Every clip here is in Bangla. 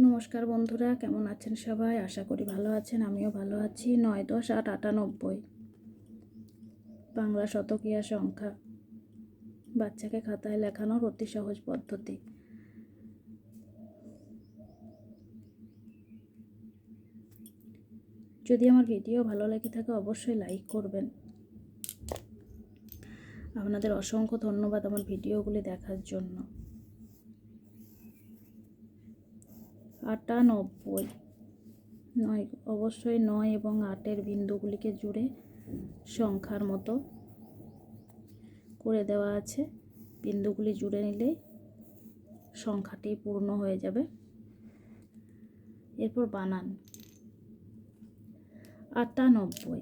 নমস্কার বন্ধুরা, কেমন আছেন সবাই? আশা করি ভালো আছেন, আমিও ভালো আছি। নয় দশ আট আটানব্বই। বাংলা শতকীয়া সংখ্যা। বাচ্চাকে খাতায় লেখানোর অতি সহজ পদ্ধতি। যদি আমার ভিডিও ভালো লেগে থাকে, অবশ্যই লাইক করবেন। আপনাদের অসংখ্য ধন্যবাদ আমার ভিডিওগুলি দেখার জন্য। আটানব্বই। নয়, অবশ্যই নয় এবং আটের বিন্দুগুলিকে জুড়ে সংখ্যার মতো করে দেওয়া আছে। বিন্দুগুলি জুড়ে নিলেই সংখ্যাটি পূর্ণ হয়ে যাবে। এরপর বানান। আটানব্বই।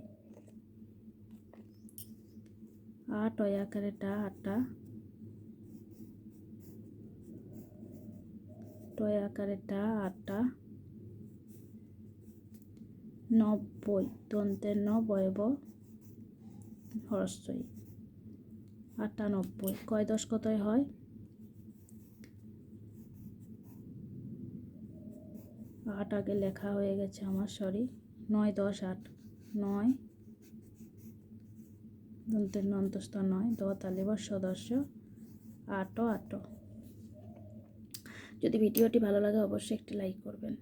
আট অয় আকারে টা, আটা। টয় আকারে টা আটা নব্বই, দন্তের ন বয়ব হরস্বই আটানব্বই, কয় দশ কতয় হয়? আট আগে লেখা হয়ে গেছে আমার সরি নয় দশ আট, নয় দন্তের নন্তস্থ নয়, দ তালিবর সদস্য আটো আটো যদি ভিডিওটি ভালো লাগে অবশ্যই একটি লাইক করবেন।